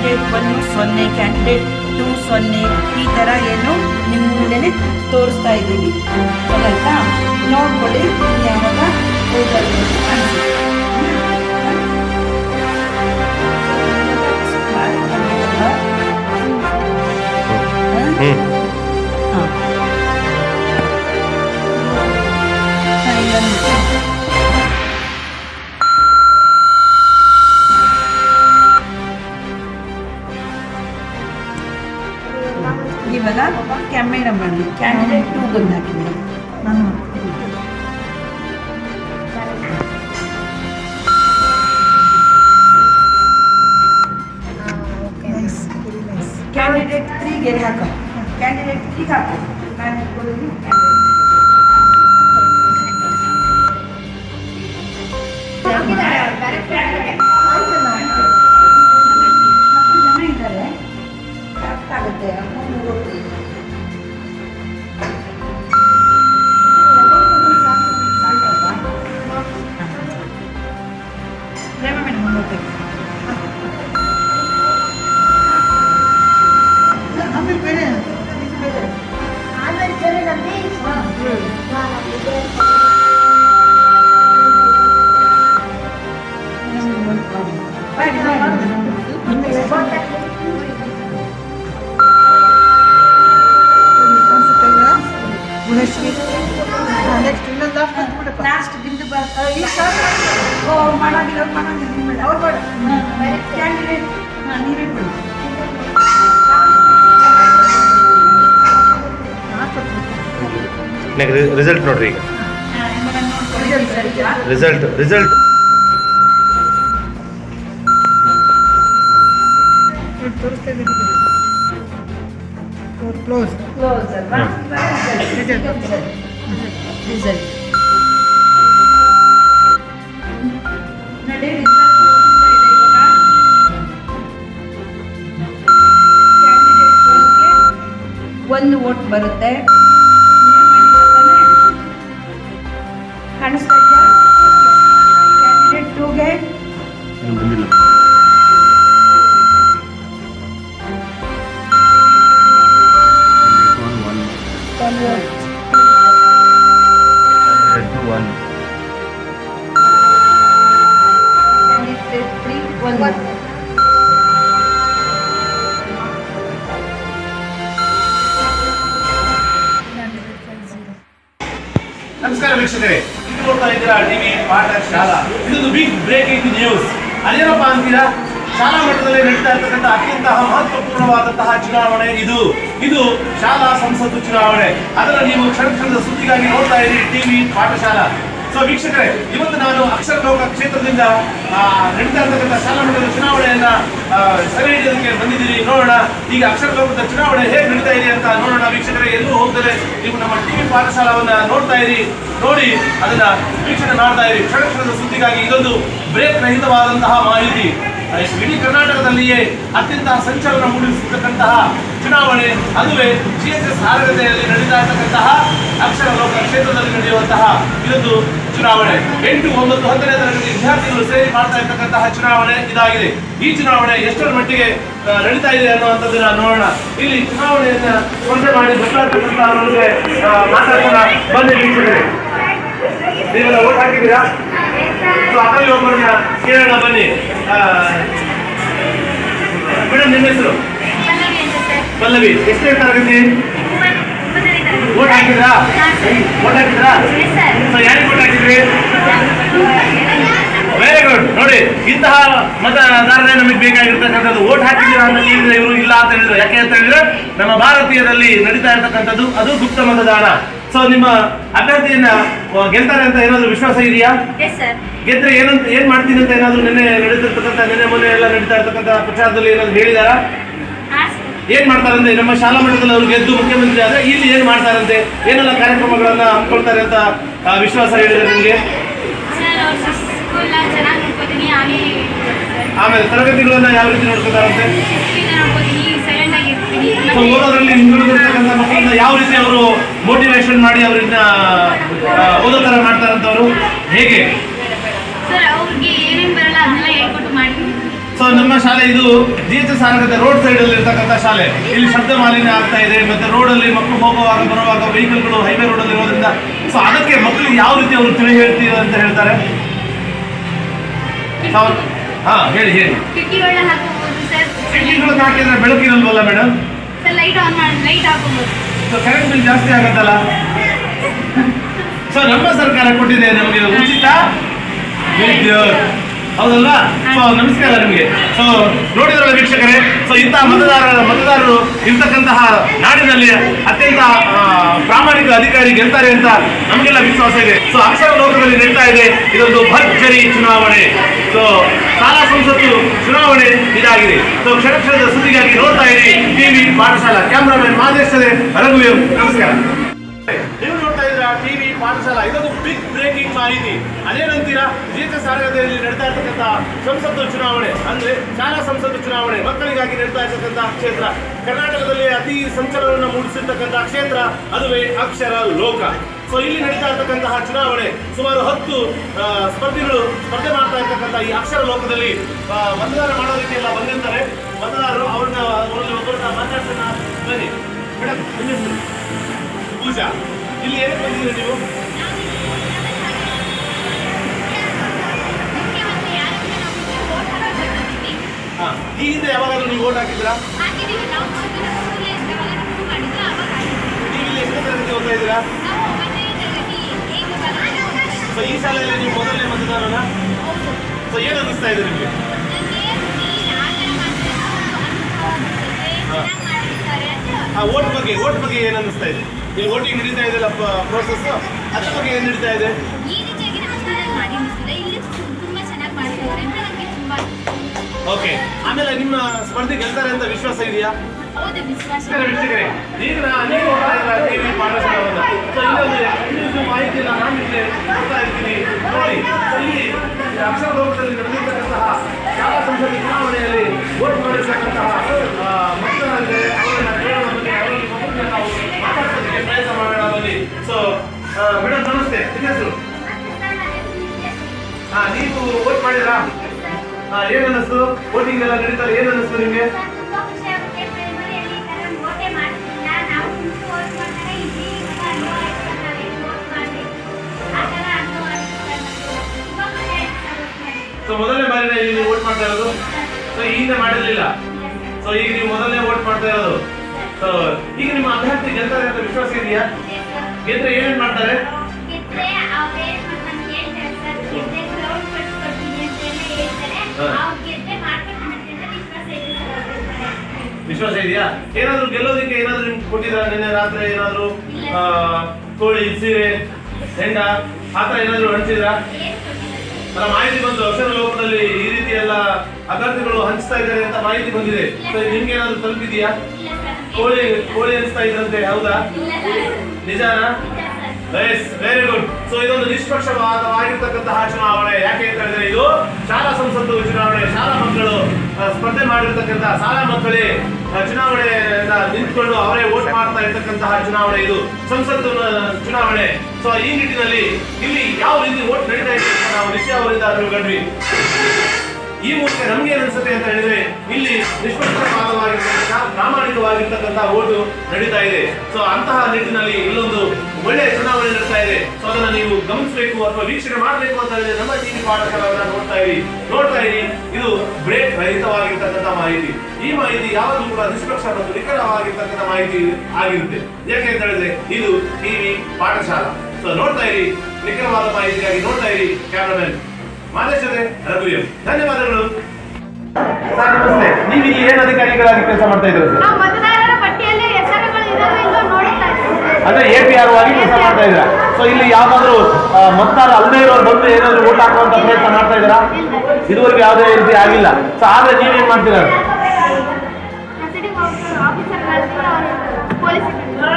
Candidate one ಸೊನ್ನೆ candidate, two ಸೊನ್ನೆ. ಈ ಥರ ಏನು ನಿಮ್ಮ ಮುಂದೆನೆ ತೋರಿಸ್ತಾ ಇದ್ದೀವಿ ಗೊತ್ತಾಯ್ತಾ ನೋಡ್ಕೊಳ್ಳಿ ಯಾವಾಗ ಹ್ಞೂ ಹಾಂ ಕ್ಯಾಮೆರಾ ಮಾಡಿ ಕ್ಯಾಂಡಿಡೇಟ್ ಟೂ ಬಂದು ಹಾಕಿದೆ ನಾನು ಕ್ಯಾಂಡಿಡೇಟ್ ತ್ರೀ ಗೆರೆ ಹಾಕೋ ಕ್ಯಾಂಡಿಡೇಟ್ ತ್ರೀ ಹಾಕು ನಾನು ಇಟ್ಕೊಳ್ಳೋದು ಹತ್ತು ಲಾಸ್ಟ್ ಬಿಂದು ಓ ಮಾಡಾಗಿಲ್ಲ ಅವ್ರು ಮಾಡಾಗಿಲ್ಲ ಅವ್ರು ಬೇಡ ಕ್ಯಾಂಡಿಡೇಟ್ ಹಾಂ ನೀವೇ ಬಿಡು ನೆಕ್ಸ್ಟ್ ರಿಸಲ್ಟ್ ನೋಡ್ರಿ ಈಗ ರಿಸಲ್ಟ್ ರಿಸಲ್ಟ್. ಕ್ಲೋಸ್ ಕ್ಲೋಸ್ ಅಲ್ವಾ ರಿಸಲ್ಟ್ ನೋಡಿ ರಿಸಲ್ಟ್ ತೋರಿಸ್ತಾ ಇದೆ ಇವಾಗ ಕ್ಯಾಂಡಿಡೇಟ್ ಒಂದು ವೋಟ್ ಬರುತ್ತೆ ಟಿವಿ ಪಾಠಶಾಲಾ. ಸೊ ವೀಕ್ಷಕರೇ, ಇವತ್ತು ನಾನು ಅಕ್ಷರ ಲೋಕ ಕ್ಷೇತ್ರದಿಂದ ನಡೀತಾ ಇರ್ತಕ್ಕಂಥ ಶಾಲಾ ಮಟ್ಟದ ಚುನಾವಣೆಯನ್ನ ಸೆರೆ ಹಿಡಿಯೋದಕ್ಕೆ ಬಂದಿದ್ದೀರಿ. ನೋಡೋಣ, ಈಗ ಅಕ್ಷರ ಲೋಕದ ಚುನಾವಣೆ ಹೇಗೆ ನಡೀತಾ ಇದೆ ಅಂತ ನೋಡೋಣ ವೀಕ್ಷಕರೇ. ಎಲ್ಲೂ ಹೋಗ್ತಾರೆ ನೀವು ನಮ್ಮ ಟಿವಿ ಪಾಠಶಾಲಾವನ್ನ ನೋಡ್ತಾ ಇರಿ. ನೋಡಿ ಅದನ್ನ ವೀಕ್ಷಣೆ ಮಾಡ್ತಾ ಇರಿ. ಕ್ಷಣ ಕ್ಷಣದ ಸುದ್ದಿಗಾಗಿ ಇದೊಂದು ಬ್ರೇಕ್ ರಹಿತವಾದಂತಹ ಮಾಹಿತಿ ಇಡೀ ಕರ್ನಾಟಕದಲ್ಲಿಯೇ ಅತ್ಯಂತ ಸಂಚಲನ ಮೂಡಿಸತಕ್ಕಂತಹ ಚುನಾವಣೆ, ಅದುವೇ ಜಿ ಎಸ್ ಎಸ್ ನಡೀತಾ ಇರತಕ್ಕಂತಹ ಅಕ್ಷರ ಲೋಕ ಕ್ಷೇತ್ರದಲ್ಲಿ ನಡೆಯುವಂತಹ ಇದೊಂದು ಚುನಾವಣೆ. ಎಂಟು ಒಂಬತ್ತು ಹತ್ತನೇ ತರಗತಿ ವಿದ್ಯಾರ್ಥಿಗಳು ಸೇರಿ ಮಾಡ್ತಾ ಇರ್ತಕ್ಕಂತಹ ಚುನಾವಣೆ ಇದಾಗಿದೆ. ಈ ಚುನಾವಣೆ ಎಷ್ಟರ ಮಟ್ಟಿಗೆ ನಡೀತಾ ಇದೆ ಅನ್ನುವಂಥದ್ದನ್ನ ನೋಡೋಣ. ಇಲ್ಲಿ ಚುನಾವಣೆಯನ್ನ ಸ್ಪರ್ಧೆ ಮಾಡಿ ಬರ್ತಾ ಮಾತಾಡ್ತಾ ನೀವೆಲ್ಲ ಓಟ್ ಹಾಕಿದ್ದೀರಾ? ಅದರಲ್ಲಿ ಒಬ್ಬರನ್ನ ಕೇಳೋಣ, ಬನ್ನಿ. ಮೇಡಮ್ ನಿಮ್ಮ ಹೆಸರು? ಪಲ್ಲವಿ. ಎಷ್ಟನೇ ತರಗತಿ ಓಟ್ ಹಾಕಿದ್ರಾ? ಓಟ್ ಹಾಕಿದ್ರಾ? ಯಾರಿಗೆ ಓಟ್ ಹಾಕಿದ್ರಿ? ವೆರಿ ಗುಡ್ ನೋಡಿ, ಇಂತಹ ಮತದಾರರೇ ನಮಗೆ ಬೇಕಾಗಿರ್ತಕ್ಕಂಥದ್ದು. ಓಟ್ ಹಾಕಿದ್ದೀರಾ ಅಂತ ಕೇಳಿದ್ರೆ ಇವರು ಇಲ್ಲ ಅಂತ ಹೇಳಿದ್ರು. ಯಾಕೆ ಅಂತ ಹೇಳಿದ್ರೆ, ನಮ್ಮ ಭಾರತೀಯದಲ್ಲಿ ನಡೀತಾ ಇರ್ತಕ್ಕಂಥದ್ದು ಅದು ಗುಪ್ತ ಮತದಾನ. ಸೊ ನಿಮ್ಮ ಅಭ್ಯರ್ಥಿಯನ್ನ ಗೆಲ್ತಾರೆ ಅಂತ ಏನಾದ್ರು ವಿಶ್ವಾಸ ಇದೆಯಾ? ಗೆದ್ರೆ ಏನಂತ ಏನ್ ಮಾಡ್ತೀನಿ ಅಂತ ಏನಾದ್ರು ನಿನ್ನೆ ನಡೀತಿರ್ತಕ್ಕಂಥ ನಿನ್ನೆ ಮೊನ್ನೆ ಎಲ್ಲ ನಡೀತಾ ಇರ್ತಕ್ಕಂಥ ಪ್ರಚಾರದಲ್ಲಿ ಏನಾದ್ರು ಹೇಳಿದಾರ? ಏನ್ ಮಾಡ್ತಾರಂತೆ? ನಮ್ಮ ಶಾಲಾ ಮಟ್ಟದಲ್ಲಿ ಅವ್ರು ಗೆದ್ದು ಮುಖ್ಯಮಂತ್ರಿ ಆದ್ರೆ ಇಲ್ಲಿ ಏನ್ ಮಾಡ್ತಾರಂತೆ? ಏನೆಲ್ಲ ಕಾರ್ಯಕ್ರಮಗಳನ್ನ ಹಮ್ಮಿಕೊಳ್ತಾರೆ ಅಂತ ವಿಶ್ವಾಸ ಹೇಳಿದ್ರೆ ನಿಮ್ಗೆ? ಆಮೇಲೆ ತರಗತಿಗಳನ್ನ ಯಾವ ರೀತಿ ನೋಡ್ಕೊತಾರಂತೆ? ಸೊ ಓದೋದ್ರಲ್ಲಿ ಹಿಂದುಳಿದಿರ್ತಕ್ಕಂಥ ಮಕ್ಕಳನ್ನ ಯಾವ ರೀತಿ ಅವರು ಮೋಟಿವೇಶನ್ ಮಾಡಿ ಅವ್ರನ್ನ ಆ, ಓದೋ ಥರ ಮಾಡ್ತಾರಂಥವ್ರು ಹೇಗೆ? ಸೊ ನಮ್ಮ ಶಾಲೆ ಇದು G H S road side ಅಲ್ಲಿ ಇರ್ತಕ್ಕಂಥ ಶಾಲೆ. ಇಲ್ಲಿ ಶಬ್ದ ಮಾಲಿನ್ಯ ಆಗ್ತಾ ಇದೆ ಮತ್ತೆ ರೋಡ್ ಅಲ್ಲಿ ಮಕ್ಕಳು ಹೋಗುವಾಗ ಬರುವಾಗ ವೆಹಿಕಲ್ಗಳು ಹೈವೇ ರೋಡ್ ಅಲ್ಲಿ ಇರೋದ್ರಿಂದ. ಸೊ ಅದಕ್ಕೆ ಮಕ್ಕಳಿಗೆ ಯಾವ ರೀತಿ ಅವರು ತಿಳಿ ಹೇಳ್ತೀವಿ ಅಂತ ಹೇಳ್ತಾರೆ? ಹಾ ಹೇಳಿ ಹೇಳಿ. ಕಿಟಕಿಗಳನ್ನ ಹಾಕಿದ್ರೆ ಬೆಳಕಿರಲ್ವಲ್ಲ ಮೇಡಮ್ ಸರ್ ಲೈಟ್ ಆನ್ ಮಾಡಿ ಲೈಟ್ ಹಾಕೋಬಹುದು ಸೊ ಕರೆಂಟ್ ಬಿಲ್ ಜಾಸ್ತಿ ಆಗತ್ತಲ್ಲ? ಸೊ ನಮ್ಮ ಸರ್ಕಾರ ಕೊಟ್ಟಿದೆ, ನಮಗೆ ಉಚಿತ ವಿದ್ಯುತ್. ಹೌದಲ್ವಾ ಸೊ ನಮಸ್ಕಾರ ನಿಮಗೆ. ಸೊ ನೋಡಿದ್ರಲ್ಲ ವೀಕ್ಷಕರೇ? ಸೊ ಇಂತಹ ಮತದಾರರ ಮತದಾರರು ಇರ್ತಕ್ಕಂತಹ ನಾಡಿನಲ್ಲಿ ಅತ್ಯಂತ ಪ್ರಾಮಾಣಿಕ ಅಧಿಕಾರಿ ಗೆಲ್ತಾರೆ ಅಂತ ನಮಗೆಲ್ಲ ವಿಶ್ವಾಸ ಇದೆ. ಸೊ ಅಕ್ಷರ ಲೋಕದಲ್ಲಿ ನಡೀತಾ ಇದೆ. ಇದೊಂದು ಭರ್ಜರಿ ಚುನಾವಣೆ. ಸೊ ಶಾಲಾ ಸಂಸತ್ತು ಚುನಾವಣೆ ಇದಾಗಿದೆ. ಸೊ ಕ್ಷಣ ಕ್ಷಣದ ಸುದ್ದಿಗಾಗಿ ನೋಡ್ತಾ ಇದೆ ಟಿವಿ ಪಾಠಶಾಲಾ, ಕ್ಯಾಮ್ರಾಮನ್ ಮಾದೇಶ್ವರೇ, ರಘುವೀರ್, ನಮಸ್ಕಾರ. ನೀವು ನೋಡ್ತಾ ಇದ್ರ ಟಿವಿ ಪಾಠಶಾಲಾ, ಇದೊಂದು ಬಿಗ್ ಬ್ರೇಕಿಂಗ್ ಮಾಹಿತಿ. ಅದೇನಂತೀರಾ ಜೀತ ಸಾಗರದಲ್ಲಿ ನಡೀತಾ ಇರ್ತಕ್ಕಂಥ ಸಂಸತ್ತು ಚುನಾವಣೆ, ಅಂದ್ರೆ ಶಾಲಾ ಸಂಸತ್ತು ಚುನಾವಣೆ, ಮಕ್ಕಳಿಗಾಗಿ ನಡೀತಾ ಇರ್ತಕ್ಕಂಥ ಕ್ಷೇತ್ರ. ಕರ್ನಾಟಕದಲ್ಲಿ ಅತಿ ಸಂಚಲನವನ್ನು ಮೂಡಿಸಿರ್ತಕ್ಕಂಥ ಕ್ಷೇತ್ರ, ಅದುವೇ ಅಕ್ಷರ ಲೋಕ. ಸೊ ಇಲ್ಲಿ ನಡೀತಾ ಇರ್ತಕ್ಕಂತಹ ಚುನಾವಣೆ ಸುಮಾರು ಹತ್ತು ಸ್ಪರ್ಧಿಗಳು ಸ್ಪರ್ಧೆ ಮಾಡ್ತಾ ಇರ್ತಕ್ಕಂಥ ಈ ಅಕ್ಷರ ಲೋಕದಲ್ಲಿ ಮತದಾನ ಮಾಡೋ ರೀತಿಯೆಲ್ಲ ಬಂದಿರ್ತಾರೆ. ತರಗತಿ ಓದ್ತಾ ಇದ್ದೀರಾ? ಸೊ ಈ ಶಾಲೆಯಲ್ಲಿ ನೀವು ಮೊದಲನೇ ಮತದಾರನ? ಸೊ ಏನು ಅನ್ನಿಸ್ತಾ ಇದೆ ನಿಮಗೆ? ಓಟ್ ಬಗ್ಗೆ ಓಟ್ ಬಗ್ಗೆ ಏನು ಅನ್ನಿಸ್ತಾ ಇದೆ? ಇಲ್ಲಿ ವೋಟಿಂಗ್ ನಡೀತಾ ಇದೆಯಲ್ಲ ಪ್ರೋಸೆಸ್ ಅದ್ರ ಬಗ್ಗೆ ಏನು ನಡೀತಾ ಇದೆ? ಈ ರೀತಿಯಾಗಿ ಮಾಡಿ ಚೆನ್ನಾಗಿ ಮಾಡ್ತಾರೆ ಅಂತ ನನಗೆ ಓಕೆ. ಆಮೇಲೆ ನಿಮ್ಮ ಸ್ಪರ್ಧೆ ಗೆಲ್ತಾರೆ ಅಂತ ವಿಶ್ವಾಸ ಇದೆಯಾ? ಈಗ ನೀವು exclusive ಮಾಹಿತಿನ ನಾನು ನಿಮಗೆ ಕೊಡ್ತಾ ಇರ್ತೀನಿ. ನೋಡಿ ಇಲ್ಲಿ ಅಕ್ಷರ ಲೋಕದಲ್ಲಿ ನಡೆದಿರ್ತಕ್ಕಂತಹ ಶಾಲಾ ಸಂಸದ ಚುನಾವಣೆಯಲ್ಲಿ ವೋಟ್ ಮಾಡಿರ್ತಕ್ಕಂತಹ ಮತದಾರರಿಗೆ ಅವರನ್ನ ಅವರಲ್ಲಿ ನಾವು ಮಾತಾಡ್ಸೋದಕ್ಕೆ ಪ್ರಯತ್ನ ಮಾಡೋಣ ಬನ್ನಿ. ಸೊ ಮೇಡಮ್ ನಮಸ್ತೆ. ನಿಮ್ಮ ಹೆಸರು? ಹಾ ನೀವು ವೋಟ್ ಮಾಡಿದ್ರಾ ಏನು ಅನಿಸ್ತು? ವೋಟಿಂಗ್ ಎಲ್ಲ ನಡೀತಾರೆ. ಏನು ಅನಿಸ್ತು ನಿಮಗೆ? ಇಲ್ಲಿ. ಸೊ ಮೊದಲನೇ ಬಾರಿ ನೀವು ವೋಟ್ ಮಾಡ್ತಾ ಇರೋದು? ಸೊ ಈಗ ಮಾಡಿರ್ಲಿಲ್ಲ? ಸೊ ಈಗ ನೀವು ಮೊದಲನೇ ವೋಟ್ ಮಾಡ್ತಾ ಇರೋದು? ಸೊ ಈಗ ನಿಮ್ಮ ಅಭ್ಯರ್ಥಿ ಗೆಲ್ತಾರೆ ಅಂತ ವಿಶ್ವಾಸ ಇದೆಯಾ? ಗೆದ್ರೆ ಏನೇನ್ ಮಾಡ್ತಾರೆ? ವಿಶ್ವಾಸ ಇದೆಯಾ? ಏನಾದ್ರೂ ಗೆಲ್ಲೋದಕ್ಕೆ ಏನಾದ್ರೂ ನಿಮ್ಗೆ ಕೊಟ್ಟಿದ್ರ ನಿನ್ನೆ ರಾತ್ರಿ ಏನಾದ್ರೂ? ಕೋಳಿ ಸೀರೆ ಹೆಂಡ ಆತರ ಏನಾದ್ರೂ ಹಂಚಿದ್ರ? ಮಾಹಿತಿ ಬಂದು ಅಕ್ಷರ ಲೋಕದಲ್ಲಿ ಈ ರೀತಿ ಎಲ್ಲ ಅಭ್ಯರ್ಥಿಗಳು ಹಂಚ್ತಾ ಇದ್ದಾರೆ ಅಂತ ಮಾಹಿತಿ ಬಂದಿದೆ. ಸರಿ ನಿಮ್ಗೆ ಏನಾದ್ರು ತಲುಪಿದೆಯಾ? ಕೋಳಿ ಕೋಳಿ ಹಂಚ್ತಾ ಇದ್ರಂತೆ ಹೌದಾ? ನಿಜಾನಾ? ವೆರಿ ಗುಡ್ ಸೊ ಇದೊಂದು ನಿಷ್ಪಕ್ಷಪಾತವಾಗಿರ್ತಕ್ಕಂತಹ ಚುನಾವಣೆ. ಯಾಕೆ ಅಂತ ಹೇಳಿದ್ರೆ ಇದು ಶಾಲಾ ಸಂಸತ್ತು ಚುನಾವಣೆ. ಶಾಲಾ ಮಕ್ಕಳು ಸ್ಪರ್ಧೆ ಮಾಡಿರ್ತಕ್ಕಂತಹ ಶಾಲಾ ಮಕ್ಕಳೇ ಚುನಾವಣೆ ನಿಂತ್ಕೊಂಡು ಅವರೇ ವೋಟ್ ಮಾಡ್ತಾ ಇರ್ತಕ್ಕಂತಹ ಚುನಾವಣೆ ಇದು. ಸಂಸತ್ತು ಚುನಾವಣೆ. ಸೊ ಈ ನಿಟ್ಟಿನಲ್ಲಿ ಇಲ್ಲಿ ಯಾವ ರೀತಿ ವೋಟ್ ನಡೀತಾ ಇದೆ ನಾವು ನಿಶ್ಚಯ ಅವರಿಂದ ತಿಳ್ಕೊಂಡ್ವಿ. ಈ ಮೂಲಕ ನಮ್ಗೆ ಏನ್ ಅನ್ಸುತ್ತೆ ಅಂತ ಹೇಳಿದ್ರೆ ಇಲ್ಲಿ ನಿಷ್ಪಕ್ಷಪಾತವಾಗಿರ್ತಕ್ಕಂಥ, ಪ್ರಾಮಾಣಿಕವಾಗಿರ್ತಕ್ಕಂಥ ಓಟು ನಡೀತಾ ಇದೆ. ಸೊ ಅಂತಹ ನಿಟ್ಟಿನಲ್ಲಿ ಇಲ್ಲೊಂದು ಒಳ್ಳೆಯ ಚುನಾವಣೆ ನಡೀತಾ ಇದೆ. ಸೊ ಅದನ್ನ ನೀವು ಗಮನಿಸಬೇಕು ಅಥವಾ ವೀಕ್ಷಣೆ ಮಾಡಬೇಕು ಅಂತ ಹೇಳಿದ್ರೆ ನಮ್ಮ ಟಿವಿ ಪಾಠಶಾಲೆಗಳನ್ನ ನೋಡ್ತಾ ಇರಿ. ನೋಡ್ತಾ ಇರಿ. ಇದು ಬ್ರೇಕ್ ರಹಿತವಾಗಿರ್ತಕ್ಕಂಥ ಮಾಹಿತಿ. ಈ ಮಾಹಿತಿ ಯಾವಾಗಲೂ ಕೂಡ ನಿಷ್ಪಕ್ಷ ಮತ್ತು ನಿಖರವಾಗಿರ್ತಕ್ಕಂಥ ಮಾಹಿತಿ ಆಗಿರುತ್ತೆ. ಯಾಕೆ ಅಂತ ಹೇಳಿದ್ರೆ ಇದು ಟಿವಿ ಪಾಠಶಾಲಾ. ಸೊ ನೋಡ್ತಾ ಇರಿ. ನಿಖರವಾದ ಮಾಹಿತಿಗಾಗಿ ನೋಡ್ತಾ ಇರಿ, ಕ್ಯಾಮ್ರಾಮನ್. ಮಾದೇಶರೇ ರಘುವೀರ್ ಧನ್ಯವಾದಗಳು. ಸರ್ ನಮಸ್ತೆ. ನೀವು ಇಲ್ಲಿ ಏನು ಅಧಿಕಾರಿಗಳಾಗಿ ಕೆಲಸ ಮಾಡ್ತಾ ಇದ್ದೀರಾ ಸರ್? ನಾವು ಮತದಾರರ ಪಟ್ಟಿಯಲ್ಲಿ ಹೆಸರುಗಳು ಇದಾವೆ ಇಲ್ಲೋ ನೋಡುತ್ತಾ. ಅಂದ್ರೆ ಎ ಪಿ ಆರ್ ಆಗಿ ಕೆಲಸ ಮಾಡ್ತಾ ಇದ್ದೀರಾ? ಸೊ ಇಲ್ಲಿ ಯಾವ್ದಾದ್ರು ಮತದಾರ ಅಲ್ಲದೆ ಇರೋರು ಬಂದು ಏನಾದ್ರು ಓಟ್ ಹಾಕುವಂತ ಪ್ರಯತ್ನ ಮಾಡ್ತಾ ಇದ್ದೀರಾ? ಇದುವರೆಗೆ ಯಾವುದೇ ರೀತಿ ಆಗಿಲ್ಲ. ಸೊ ಆದ್ರೆ ನೀವೇನ್ ಮಾಡ್ತೀರಾ?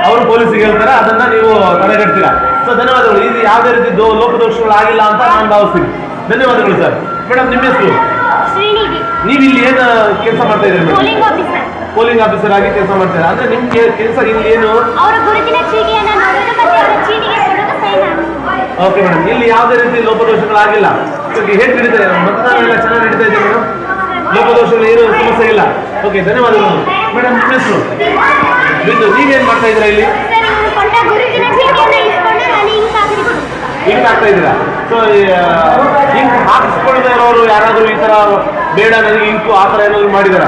ಅವ್ರು ಪೊಲೀಸಿಗೆ ಹೇಳ್ತಾರೆ. ಅದನ್ನ ನೀವು ತಡೆಗಟ್ತೀರಾ? ಸೊ ಧನ್ಯವಾದಗಳು. ಇದು ಯಾವುದೇ ರೀತಿ ಲೋಪದೋಷಗಳು ಆಗಿಲ್ಲ ಅಂತ ನಾನು ಭಾವಿಸ್ತೀನಿ. ಧನ್ಯವಾದಗಳು ಸರ್. ಮೇಡಮ್ ನಿಮ್ಮ ಹೆಸರು? ನೀವು ಇಲ್ಲಿ ಏನು ಕೆಲಸ ಮಾಡ್ತಾ ಇದ್ದೀರಿ ಮೇಡಮ್ ಪೋಲಿಂಗ್ ಆಫೀಸರ್ ಆಗಿ ಕೆಲಸ ಮಾಡ್ತಾರೆ? ಅಂದ್ರೆ ನಿಮ್ ಕೆಲಸ ಇಲ್ಲಿ ಏನು? ಓಕೆ ಮೇಡಮ್ ಇಲ್ಲಿ ಯಾವುದೇ ರೀತಿ ಲೋಪದೋಷಗಳಾಗಿಲ್ಲ. ಸೊ ಹೇಗೆ ನಡೀತಾ ಇದೆ ಮತದಾನ ಎಲ್ಲ ಚೆನ್ನಾಗಿ ನಡೀತಾ ಇದೆ ಮೇಡಮ್ ಲೋಪದೋಷ ಲೋಪದೋಷಗಳು ಏನು ಸಮಸ್ಯೆ ಇಲ್ಲ. ಓಕೆ ಧನ್ಯವಾದಗಳು. ಮೇಡಮ್ ನಿಮ್ಮ ಹೆಸರು? ಬಿಂದು ನೀವೇನ್ ಮಾಡ್ತಾ ಇದ್ದೀರಾ ಇಲ್ಲಿ? ಹಿಂಗ್ ಆಗ್ತಾ ಇದ್ದೀರಾ? ಸೊ ಹಿಂಗ್ ಹಾಕಿಸ್ಕೊಳ್ತಾ ಇರೋರು ಯಾರಾದರೂ ಈ ತರ ಬೇಡ ನನಗೆ ಇಂಕು ಆ ತರ ಏನಾದ್ರು ಮಾಡಿದಾರ?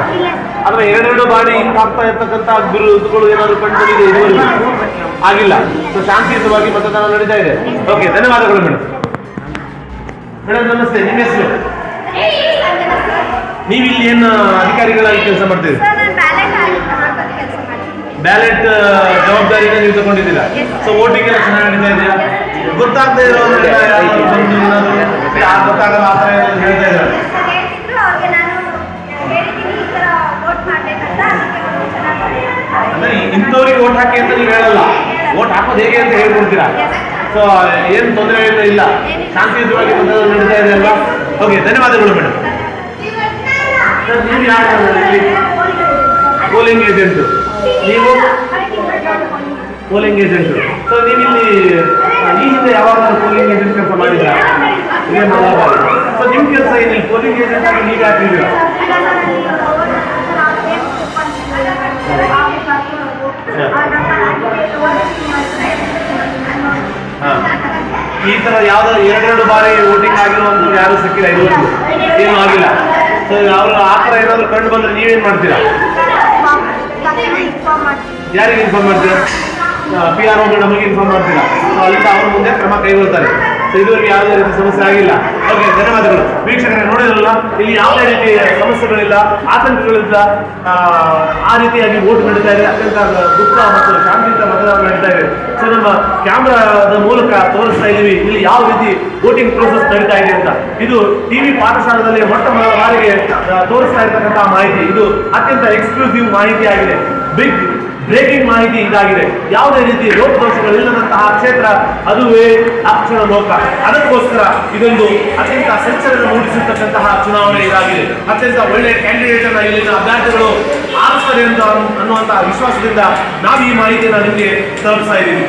ಅಥವಾ ಎರಡೆರಡು ಬಾರಿ ಇಂಕ್ ಹಾಕ್ತಾ ಇರ್ತಕ್ಕಂಥ ಗುರುಗಳು ಏನಾದ್ರು ಕಂಡು ಬಂದಿದೆ ಇದುವರೆಗೂ? ಆಗಿಲ್ಲ. ಸೊ ಶಾಂತಿಯುತವಾಗಿ ಮತದಾನ ನಡೀತಾ ಇದೆ. ಓಕೆ ಧನ್ಯವಾದಗಳು ಮೇಡಮ್ ಮೇಡಮ್ ನಮಸ್ತೆ. ನಿಮ್ಮ ಹೆಸರು? ನೀವು ಇಲ್ಲಿ ಏನು ಅಧಿಕಾರಿಗಳಾಗಿ ಕೆಲಸ ಮಾಡ್ತೀರಿ? ಬ್ಯಾಲೆಟ್ ಜವಾಬ್ದಾರಿಯನ್ನು ಬ್ಯಾಲೆಟ್ ಜವಾಬ್ದಾರಿನ ನೀವು ತಗೊಂಡಿದ್ದೀರಾ? ಸೊ ವೋಟಿಂಗ್ ಎಲ್ಲ ಚೆನ್ನಾಗಿ ನಡೀತಾ ಇದೆಯಾ? ಗೊತ್ತಾಗದೇ ಇರೋದ್ರಿಂದ ಏನಾದ್ರು ಹೇಳ್ತಾ ಇದ್ದಾರೆ. ಇಂಥವ್ರಿಗೆ ಓಟ್ ಹಾಕಿ ಅಂತ ನೀವು ಹೇಳಲ್ಲ. ಓಟ್ ಹಾಕೋದು ಹೇಗೆ ಅಂತ ಹೇಳ್ಕೊಡ್ತೀರಾ? ಸೊ ಏನು ತೊಂದರೆ ಇಲ್ಲ. ಇಲ್ಲ ಶಾಂತಿಯುತವಾಗಿ ಮತದಾನ ನಡೀತಾ ಇದೆ ಅಲ್ವಾ? ಓಕೆ ಧನ್ಯವಾದಗಳು ಮೇಡಮ್ ಸರ್ ನೀವು ಯಾರು ಇಲ್ಲಿ ಪೋಲಿಂಗ್ ಏಜೆಂಟು ನೀವು? ಪೋಲಿಂಗ್ ಏಜೆಂಟ್ ಸೊ ನೀವು ಇಲ್ಲಿ ಆ, ಈ ಹಿಂದೆ ಯಾವಾಗಲೂ ಪೋಲಿಂಗ್ ಏಜೆಂಟ್ ಕೆಲಸ ಮಾಡಿದ್ರಾ? ಸೊ ನಿಮ್ಮ ಕೆಲಸ ಏನಿಲ್ಲ ಪೋಲಿಂಗ್ ಏಜೆಂಟ್ ನೀವು ಹಾಕಿದ್ದೀರಾ? ಈ ತರ ಯಾವ್ದು ಎರಡೆರಡು ಬಾರಿ ವೋಟಿಂಗ್ ಅಂತ ಯಾರು ಸಿಕ್ಕಿಲ್ಲ ಇದುವರೆಗೂ ಏನು ಆಗಿಲ್ಲ. ಸೊ ಅವ್ರು ಆ ಥರ ಏನಾದ್ರು ಕಂಡು ಬಂದ್ರೆ ನೀವೇನ್ ಮಾಡ್ತೀರಾ? ಯಾರಿಗೆ ಇನ್ಫಾರ್ಮ್ ಮಾಡ್ತೀರಾ? ಪಿ ಆರ್ ಒಗಳು ನಮಗೆ ಇನ್ಫಾರ್ಮ್ ಮಾಡ್ತೀರಾ? ಸೊ ಅಲ್ಲಿಂದ ಅವ್ರ ಮುಂದೆ ಕ್ರಮ ಕೈಗೊಳ್ತಾರೆ. ಸೊ ಇದುವರೆಗೆ ಯಾವುದೇ ರೀತಿ ಸಮಸ್ಯೆ ಆಗಿಲ್ಲ. ಓಕೆ ಧನ್ಯವಾದಗಳು. ವೀಕ್ಷಕರೇ ನೋಡಿದ್ರಲ್ಲ? ಇಲ್ಲಿ ಯಾವುದೇ ರೀತಿ ಸಮಸ್ಯೆಗಳಿಲ್ಲ ಆತಂಕಗಳಿಲ್ಲ. ಆ, ರೀತಿಯಾಗಿ ವೋಟ್ ನಡೀತಾ ಇದೆ. ಅತ್ಯಂತ ಗುಪ್ತ ಮತ್ತು ಶಾಂತಿಯುತ ಮತದಾನ ನಡೀತಾ ಇದೆ. ಸೊ ನಮ್ಮ ಕ್ಯಾಮ್ರಾದ ಮೂಲಕ ತೋರಿಸ್ತಾ ಇದ್ದೀವಿ. ಇಲ್ಲಿ ಯಾವ ರೀತಿ ವೋಟಿಂಗ್ ಪ್ರೋಸೆಸ್ ನಡೀತಾ ಇದೆ ಅಂತ. ಇದು ಟಿವಿ ಪಾಠಶಾಲೆಯಲ್ಲಿ ಮೊಟ್ಟ ಮೊದಲ ಬಾರಿಗೆ ತೋರಿಸ್ತಾ ಇರ್ತಕ್ಕಂಥ ಮಾಹಿತಿ. ಇದು ಅತ್ಯಂತ ಎಕ್ಸ್ಕ್ಲೂಸಿವ್ ಮಾಹಿತಿ ಆಗಿದೆ ಬಿಗ್ ಬ್ರೇಕಿಂಗ್ ಮಾಹಿತಿ ಇದಾಗಿದೆ. ಯಾವುದೇ ರೀತಿ ಲೋಪದೋಷಗಳಿಲ್ಲದಂತಹ ಕ್ಷೇತ್ರ, ಅದುವೇ ಅಕ್ಷರ ಲೋಕ. ಅದಕ್ಕೋಸ್ಕರ ಇದೊಂದು ಅತ್ಯಂತ ಸಂಚಲನ ಮೂಡಿಸಿರ್ತಕ್ಕಂತಹ ಚುನಾವಣೆ ಇದಾಗಿದೆ. ಅತ್ಯಂತ ಒಳ್ಳೆಯ ಕ್ಯಾಂಡಿಡೇಟ್ ಅನ್ನ ಇಲ್ಲಿನ ಅಭ್ಯರ್ಥಿಗಳು ಆರಿಸ್ತಾರೆ ಅಂತ ಅನ್ನುವಂತಹ ವಿಶ್ವಾಸದಿಂದ ನಾವು ಈ ಮಾಹಿತಿಯನ್ನು ನಿಮಗೆ ತಲುಪಿಸ್ತಾ ಇದ್ದೀವಿ.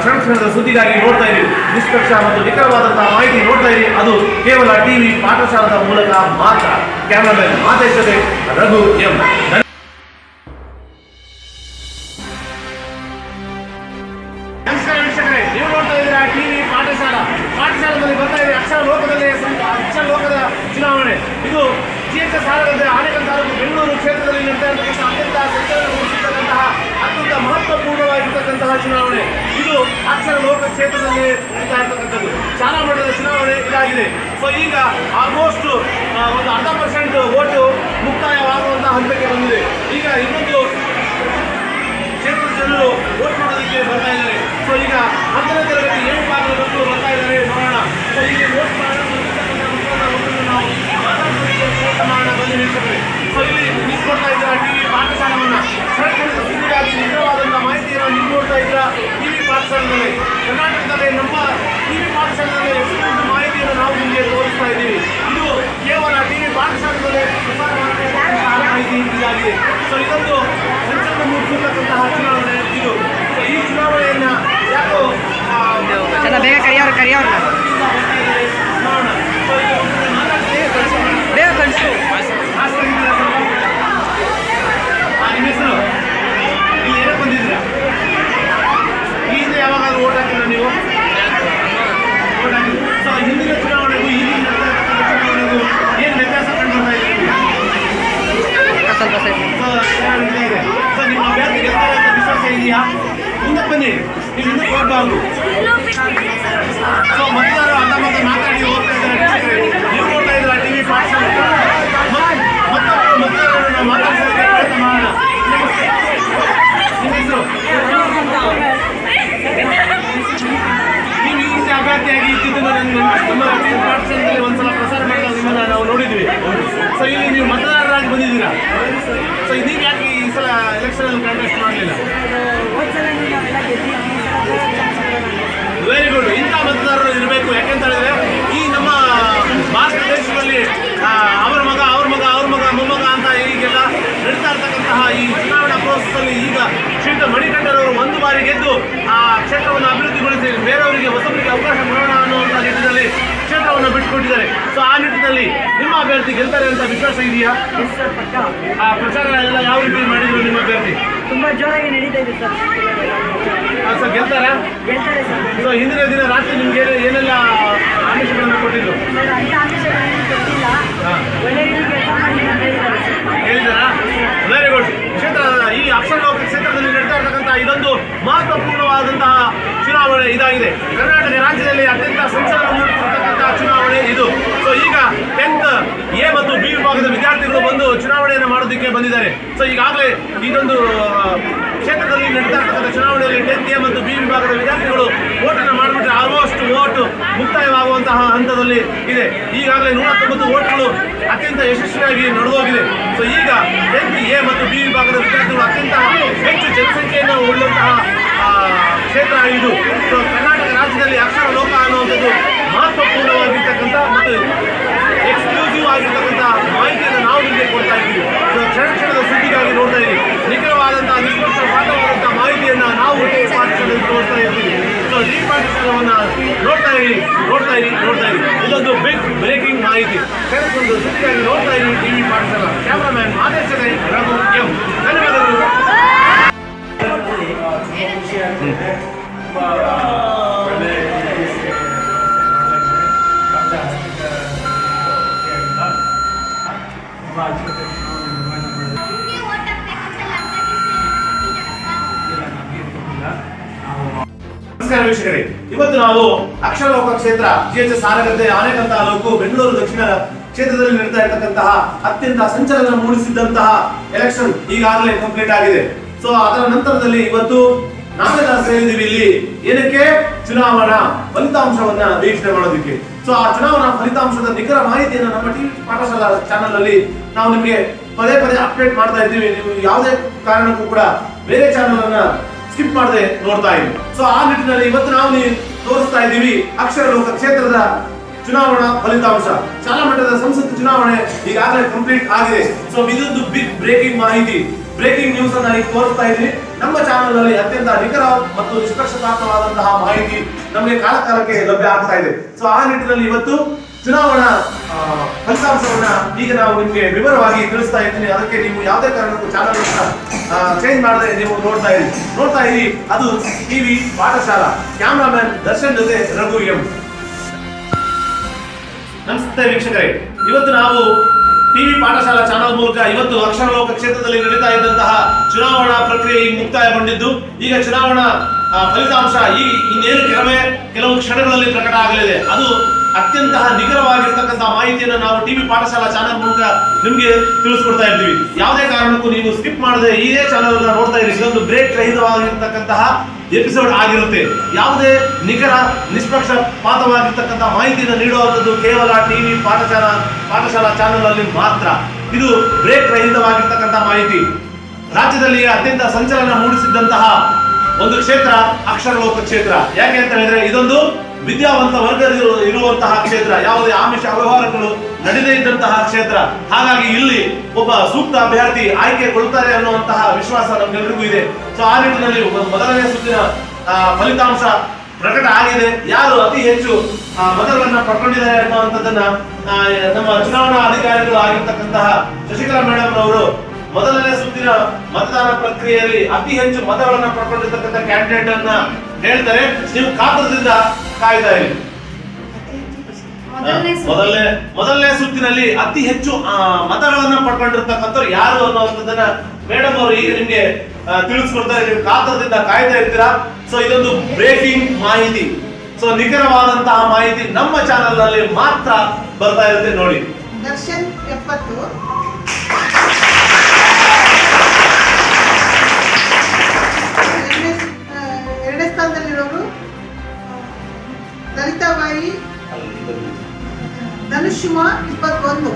ಕ್ಷಣ ಕ್ಷಣದ ಸುದ್ದಿಗಾಗಿ ನೋಡ್ತಾ ಇದ್ದೀವಿ. ನಿಷ್ಪಕ್ಷ ಮತ್ತು ನಿಖರವಾದಂತಹ ಮಾಹಿತಿ ನೋಡ್ತಾ ಇದ್ದೀವಿ. ಅದು ಕೇವಲ ಟಿವಿ, ಪಾಠಶಾಲದ ಮೂಲಕ ಮಾತ್ರ. ಕ್ಯಾಮರಾಮನ್ ಮಾತೇಶತೆ ರಘು ಎಂ. ಇದಾಗಿದೆ ಸೊ ಇದೊಂದು ಸಂಚಲನ ಮೂಡಿಸಿರ್ತಕ್ಕಂತಹ ಚುನಾವಣೆ ಇದು ಈ ಚುನಾವಣೆಯನ್ನ ಯಾಕೋ ಬೇಗ ಕರಿಯವ್ರನ್ನ ಇದೆಯಾ ಮುಂದಕ್ಕೆ ಬನ್ನಿ ನೀವು ಹಿಂದಕ್ಕೆ ಹೋಗ್ಬಾರ್ದು ಸೊ ಮತದಾರರು ಅರ್ಧ ಮತ ಮಾತಾಡಿ ಹೋಗ್ತಾ ಇದ್ದಾರೆ. ನೀವು ನೋಡ್ತಾ ಇದ್ದೀರಾ ಟಿವಿ ಪಾಠಶಾಲೆ ಮತ್ತೊಬ್ಬರು ಮತದಾರರನ್ನ ಮಾತಾಡ್ಸೋದಕ್ಕೆ ಪ್ರಯತ್ನ ಮಾಡೋಣ ಈ ಹಿಂದೆ ಅಭ್ಯರ್ಥಿಯಾಗಿ ಇದ್ದಿದ್ದನ್ನು ನನ್ನ ನಮ್ಮ ಪಾಠಶಾಲೆಯಲ್ಲಿ ಒಂದ್ಸಲ ಪ್ರಸಾರ ನಿಮ್ಮನ್ನ ನಾವು ನೋಡಿದ್ವಿ. ಸೊ ಇಲ್ಲಿ ನೀವು ಮತದಾರರಾಗಿ ಬಂದಿದ್ದೀರಾ? ಸೊ ಇದೀಗ ಯಾಕೆ ಈ ಸಲ ಎಲೆಕ್ಷನ್ ಅಲ್ಲಿ ಕಂಟೆಸ್ಟ್ ಮಾಡಲಿಲ್ಲ? ವೆರಿ ಗುಡ್ ಇಂಥ ಮತದಾರರು ಇರಬೇಕು. ಯಾಕೆಂತ ಹೇಳಿದ್ರೆ, ಈ ನಮ್ಮ ಭಾರತ ದೇಶದಲ್ಲಿ ಅವರ ಅವ್ರ ಮಗ ಅವ್ರ ಮಗ ಅವ್ರ ಮಗ, ಮೊಮ್ಮಗ ಅಂತ ಈಗೆಲ್ಲ ನಡೀತಾ ಇರ್ತಕ್ಕಂತಹ ಈ ಚುನಾವಣಾ ಪ್ರೋಸೆಸ್ ಅಲ್ಲಿ ಈಗ ಶ್ರೀಯುತ ಮಣಿಕಂಠರವರು ಒಂದು ಬಾರಿ ಗೆದ್ದು, ಆ ಕ್ಷೇತ್ರವನ್ನು ಅಭಿವೃದ್ಧಿಗೊಳಿಸಿ ಬೇರೆಯವರಿಗೆ ಹೊಸಬರಿಗೆ ಅವಕಾಶ ಕೊಡೋಣ ಅನ್ನುವಂಥ ನಿಟ್ಟಿನಲ್ಲಿ ಕ್ಷೇತ್ರವನ್ನು ಬಿಟ್ಟುಕೊಟ್ಟಿದ್ದಾರೆ ಸೊ ಆ ನಿಟ್ಟಿನಲ್ಲಿ ನಿಮ್ಮ ಅಭ್ಯರ್ಥಿ ಗೆಲ್ತಾರೆ ಅಂತ ವಿಶ್ವಾಸ ಇದೆಯಾ? ಇದೆಯಾ ಎಸ್ ಸರ್ ಪಕ್ಕ. ಆ ಪ್ರಚಾರ ಎಲ್ಲ ಯಾವ ರೀತಿ ಮಾಡಿದ್ರು ನಿಮ್ಮ ಅಭ್ಯರ್ಥಿ? ತುಂಬಾ ಜೋರಾಗಿ ನಡೀತಾ ಇದೆ ಸರ್ ಆ, ಸರ್ ಗೆಲ್ತಾರಾ? ಗೆಲ್ತಾರೆ ಸರ್ ಸೊ ಹಿಂದಿನ ದಿನ ರಾತ್ರಿ ನಿಮ್ಗೆ ಏನೆಲ್ಲ ಆಮಿಷಗಳನ್ನು ಕೊಟ್ಟಿದ್ರು? ಸರ್ ಅಂತ ಆಮಿಷಗಳೇನು ಗೊತ್ತಿಲ್ಲ ಹಾ. ಒಳ್ಳೆ ರೀತಿ ಕೆಲಸ ಮಾಡಿ ಅಂತ ಹೇಳಿದ್ದಾರೆ ಸರ್ ಹೇಳಿದಾರಾ ವೆರಿ ಗುಡ್ ಕ್ಷೇತ್ರ ಈ ಅಕ್ಷರ ಲೋಕ ಕ್ಷೇತ್ರದಲ್ಲಿ ನಡೀತಾ ಇರತಕ್ಕಂಥ ಇದೊಂದು ಮಹತ್ವಪೂರ್ಣವಾದಂತಹ ಚುನಾವಣೆ ಇದಾಗಿದೆ. ಕರ್ನಾಟಕ ರಾಜ್ಯದಲ್ಲಿ ಅತ್ಯಂತ ಸಂಚಲನ ಚುನಾವಣೆ ಇದು. ಸೊ ಈಗ ಟೆಂತ್ ಎ ಮತ್ತು ಬಿ ವಿಭಾಗದ ವಿದ್ಯಾರ್ಥಿಗಳು ಬಂದು ಚುನಾವಣೆಯನ್ನು ಮಾಡೋದಕ್ಕೆ ಬಂದಿದ್ದಾರೆ. ಸೊ ಈಗಾಗಲೇ ಇದೊಂದು ಕ್ಷೇತ್ರದಲ್ಲಿ ನಡೀತಾ ಇರ್ತಕ್ಕಂಥ ಚುನಾವಣೆಯಲ್ಲಿ ಟೆಂತ್ ಎ ಮತ್ತು ಬಿ ವಿಭಾಗದ ವಿದ್ಯಾರ್ಥಿಗಳು ಓಟನ್ನು ಮಾಡಿಬಿಟ್ರೆ ಆಲ್ಮೋಸ್ಟ್ ಮುಕ್ತಾಯವಾಗುವಂತಹ ಹಂತದಲ್ಲಿ ಇದೆ. ಈಗಾಗಲೇ ನೂರ ತೊಂಬತ್ತು ಓಟ್ಗಳು ಅತ್ಯಂತ ಯಶಸ್ವಿಯಾಗಿ ನಡೆದೋಗಿದೆ. ಸೊ ಈಗ ಟೆಂತ್ ಎ ಮತ್ತು ಬಿ ವಿಭಾಗದ ವಿದ್ಯಾರ್ಥಿಗಳು ಅತ್ಯಂತ ಹೆಚ್ಚು ಜನಸಂಖ್ಯೆಯನ್ನು ಉಳ್ಳಂತಹ ಆ, ಕ್ಷೇತ್ರ ಇದು. ಸೊ ಕರ್ನಾಟಕ ರಾಜ್ಯದಲ್ಲಿ ಅಕ್ಷರ ಲೋಕ ಅನ್ನುವಂಥದ್ದು ಮಹತ್ವಪೂರ್ಣವಾಗಿರ್ತಕ್ಕಂಥ ಮತ್ತು ಎಕ್ಸ್ಕ್ಲೂಸಿವ್ ಆಗಿರ್ತಕ್ಕಂಥ ಮಾಹಿತಿಯನ್ನು ನಾವು ನಿಮಗೆ ಕೊಡ್ತಾ ಇದ್ದೀವಿ. ಸೊ ಕ್ಷಣ ಕ್ಷಣದ ಸುದ್ದಿಗಾಗಿ ನೋಡ್ತಾ ಇದ್ದೀವಿ. ನಿಖರವಾದಂತಹ ನಿಷ್ಪಕ್ಷಪಾತವಾದಂತಹ ಮಾಹಿತಿಯನ್ನು ನಾವು ತೋರಿಸ್ತಾ ಇರ್ತೀವಿ ಟಿ ಪಾಠಶಾಲೆಯನ್ನು ನೋಡ್ತಾ ಇರಿ ನೋಡ್ತಾ ಇರಿ ನೋಡ್ತಾ ಇರಿ. ಇದೊಂದು ಬಿಗ್ ಬ್ರೇಕಿಂಗ್ ಮಾಹಿತಿ. ಒಂದು ಸುದ್ದಿಯಾಗಿ ನೋಡ್ತಾ ಇರಿ ಟಿವಿ ಪಾಠಶಾಲ ಕ್ಯಾಮ್ರಾಮ್ಯಾನ್ ಜೊತೆ ರಘು ಎಂ. ಧನ್ಯವಾದಗಳು. ನಿಮ್ಗೆ ವೀಕ್ಷಕರೇ. ಇವತ್ತು ನಾವು ಅಕ್ಷರಲೋಕ ಕ್ಷೇತ್ರ G H S Anagadde taluk, Bengaluru ದಕ್ಷಿಣ ಕ್ಷೇತ್ರದಲ್ಲಿ ನಡೀತಾ ಇರತಕ್ಕಂತಹ ಅತ್ಯಂತ ಸಂಚಲನ ಮೂಡಿಸಿದ್ದಂತಹ ಎಲೆಕ್ಷನ್ ಈಗಾಗಲೇ ಕಂಪ್ಲೀಟ್ ಆಗಿದೆ. ಸೊ ಅದರ ನಂತರದಲ್ಲಿ ಇವತ್ತು ನಾವೆಲ್ಲ ಸೇರಿದ್ದೀವಿ ಇಲ್ಲಿ. ಏನಕ್ಕೆ? ಚುನಾವಣಾ ಫಲಿತಾಂಶವನ್ನ ವೀಕ್ಷಣೆ ಮಾಡೋದಕ್ಕೆ. ಸೊ ಆ ಚುನಾವಣಾ ಫಲಿತಾಂಶದ ನಿಖರ ಮಾಹಿತಿಯನ್ನು ನಮ್ಮ ಟಿವಿ ಪಾಠಶಾಲಾ ಚಾನಲ್ ಅಲ್ಲಿ ನಾವು ನಿಮಗೆ ಪದೇ ಪದೇ ಅಪ್ಡೇಟ್ ಮಾಡ್ತಾ ಇದ್ದೀವಿ. ನೀವು ಯಾವುದೇ ಕಾರಣಕ್ಕೂ ಕೂಡ ಬೇರೆ ಚಾನಲ್ ಅನ್ನ ಸ್ಕಿಪ್ ಮಾಡದೆ ನೋಡ್ತಾ ಇದ್ವಿ ಸೊ ಆ ನಿಟ್ಟಿನಲ್ಲಿ ಇವತ್ತು ನಾವು ನೀವು ತೋರಿಸ್ತಾ ಇದ್ದೀವಿ ಅಕ್ಷರ ಲೋಕ ಕ್ಷೇತ್ರದ ಚುನಾವಣಾ ಫಲಿತಾಂಶ. ಶಾಲಾ ಮಟ್ಟದ ಸಂಸತ್ ಚುನಾವಣೆ ಈಗಾಗಲೇ ಕಂಪ್ಲೀಟ್ ಆಗಿದೆ. ಸೊ ಇದೊಂದು ಬಿಗ್ ಬ್ರೇಕಿಂಗ್ ಮಾಹಿತಿ. ಬ್ರೇಕಿಂಗ್ ನ್ಯೂಸ್ ಅನ್ನ ಈಗ ತೋರಿಸ್ತಾ ಇದ್ದೀನಿ ನಮ್ಮ ಚಾನೆಲ್ನಲ್ಲಿ ಅತ್ಯಂತ ನಿಖರ ಮತ್ತು ನಿಷ್ಪಕ್ಷಪಾತವಾದಂತಹ ಮಾಹಿತಿ ನಮಗೆ ಕಾಲಕಾಲಕ್ಕೆ ಲಭ್ಯ ಆಗ್ತಾ ಇದೆ. ಸೊ ಆ ನಿಟ್ಟಿನಲ್ಲಿ ಇವತ್ತು ಚುನಾವಣಾ ಫಲಿತಾಂಶವನ್ನ ಈಗ ನಾವು ನಿಮಗೆ ವಿವರವಾಗಿ ತಿಳಿಸ್ತಾ ಇದ್ದೀನಿ. ಅದಕ್ಕೆ ನೀವು ಯಾವುದೇ ಕಾರಣಕ್ಕೂ ಚಾನಲ್ ಚೇಂಜ್ ಮಾಡದೆ ನೀವು ನೋಡ್ತಾ ಇರಿ. ನೋಡ್ತಾ ಇರಿ, ಅದು ಟಿವಿ ಪಾಠಶಾಲಾ. ಕ್ಯಾಮ್ರಾಮನ್ ದರ್ಶನ್ ಜೊತೆ ರಘು ಎಂ. ನಮಸ್ತೆ ವೀಕ್ಷಕರೇ. ಇವತ್ತು ನಾವು ಟಿವಿ ಪಾಠಶಾಲಾ ಚಾನಲ್ ಮೂಲಕ ಇವತ್ತು ಅಕ್ಷರಲೋಕ ಕ್ಷೇತ್ರದಲ್ಲಿ ನಡೀತಾ ಇದ್ದಂತಹ ಚುನಾವಣಾ ಪ್ರಕ್ರಿಯೆ ಈಗ ಮುಕ್ತಾಯಗೊಂಡಿದ್ದು. ಈಗ ಚುನಾವಣಾ ಫಲಿತಾಂಶ ಈ ಇನ್ನೇನು ಕೆಲವೇ, ಕೆಲವು ಕ್ಷಣಗಳಲ್ಲಿ ಪ್ರಕಟ ಆಗಲಿದೆ. ಅದು ಅತ್ಯಂತ ನಿಖರವಾಗಿರ್ತಕ್ಕಂಥ ಮಾಹಿತಿಯನ್ನು ನಾವು ಟಿವಿ ಪಾಠಶಾಲಾ ಚಾನಲ್ ಮೂಲಕ ನಿಮಗೆ ತಿಳಿಸ್ಕೊಡ್ತಾ ಇರ್ತೀವಿ ಯಾವುದೇ ಕಾರಣಕ್ಕೂ ನೀವು ಸ್ಕಿಪ್ ಮಾಡದೆ ಇದೇ ಚಾನಲ್ ನೋಡ್ತಾ ಇರಿ. ಇದೊಂದು ಬ್ರೇಕ್ ರಹಿತವಾಗಿರ್ತಕ್ಕಂತಹ ಎಪಿಸೋಡ್ ಆಗಿರುತ್ತೆ. ಯಾವುದೇ ನಿಖರ ನಿಷ್ಪಕ್ಷಪಾತವಾಗಿರ್ತಕ್ಕಂಥ ಮಾಹಿತಿಯನ್ನು ನೀಡುವಂಥದ್ದು ಕೇವಲ ಟಿವಿ ಪಾಠಶಾಲಾ ಪಾಠಶಾಲಾ ಚಾನಲ್ ಅಲ್ಲಿ ಮಾತ್ರ. ಇದು ಬ್ರೇಕ್ ರಹಿತವಾಗಿರ್ತಕ್ಕಂಥ ಮಾಹಿತಿ. ರಾಜ್ಯದಲ್ಲಿ ಅತ್ಯಂತ ಸಂಚಲನ ಮೂಡಿಸಿದ್ದಂತಹ ಒಂದು ಕ್ಷೇತ್ರ ಅಕ್ಷರಲೋಕ ಕ್ಷೇತ್ರ. ಯಾಕೆ ಅಂತ ಹೇಳಿದ್ರೆ ಇದೊಂದು ವಿದ್ಯಾವಂತ ವರ್ಗದಲ್ಲಿ ಇರುವಂತಹ ಕ್ಷೇತ್ರ, ಯಾವುದೇ ಆಮಿಷ ವ್ಯವಹಾರಗಳು ನಡೆದೇ ಇದ್ದಂತಹ ಕ್ಷೇತ್ರ, ಹಾಗಾಗಿ ಇಲ್ಲಿ ಒಬ್ಬ ಸೂಕ್ತ ಅಭ್ಯರ್ಥಿ ಆಯ್ಕೆಗೊಳ್ತಾರೆ ಅನ್ನುವಂತಹ ವಿಶ್ವಾಸ ನಮ್ಗೆಲ್ರಿಗೂ ಇದೆ. ಸೊ ಆ ನಿಟ್ಟಿನಲ್ಲಿ ಮೊದಲನೇ ಸುತ್ತಿನ ಫಲಿತಾಂಶ ಪ್ರಕಟ ಆಗಿದೆ. ಯಾರು ಅತಿ ಹೆಚ್ಚು ಮತಗಳನ್ನ ಪಡ್ಕೊಂಡಿದ್ದಾರೆ ಅನ್ನುವಂಥದ್ದನ್ನ ನಮ್ಮ ಚುನಾವಣಾ ಅಧಿಕಾರಿಗಳು ಆಗಿರ್ತಕ್ಕಂತಹ ಶಶಿಕಲಾ ಮೇಡಮ್ ಅವರು ಮೊದಲನೇ ಸುತ್ತಿನ ಮತದಾನ ಪ್ರಕ್ರಿಯೆಯಲ್ಲಿ ಅತಿ ಹೆಚ್ಚು ಮತಗಳನ್ನ ಪಡ್ಕೊಂಡಿರ್ತಕ್ಕಂಥ ಕ್ಯಾಂಡಿಡೇಟ್ ಅನ್ನ ಹೇಳ್ತಾರೆ. ನೀವು ಕಾತರದಿಂದ ಕಾಯ್ತಾ ಇಲ್ಲ ಮೊದಲನೇ ಮೊದಲನೇ ಸುತ್ತಿನಲ್ಲಿ ಅತಿ ಹೆಚ್ಚು ಮತಗಳನ್ನ ಪಡ್ಕೊಂಡಿರ್ತಕ್ಕಂಥವ್ರು ಯಾರು ಅನ್ನುವಂಥದ್ದನ್ನ ಮೇಡಮ್ ಅವರು ಈಗ ನಿಮ್ಗೆ ತಿಳಿಸ್ಕೊಡ್ತಾರೆ. ನೀವು ಕಾತರದಿಂದ ಕಾಯ್ತಾ ಇರ್ತೀರಾ? ಸೊ ಇದೊಂದು ಬ್ರೇಕಿಂಗ್ ಮಾಹಿತಿ. ಸೊ ನಿಖರವಾದಂತಹ ಮಾಹಿತಿ ನಮ್ಮ ಚಾನೆಲ್ನಲ್ಲಿ ಮಾತ್ರ ಬರ್ತಾ ಇರುತ್ತೆ ನೋಡಿ. ದರ್ಶನ್ ಎಪ್ಪತ್ತು. ಧನುಷುಮ ಇಪ್ಪತ್ತೊಂದು.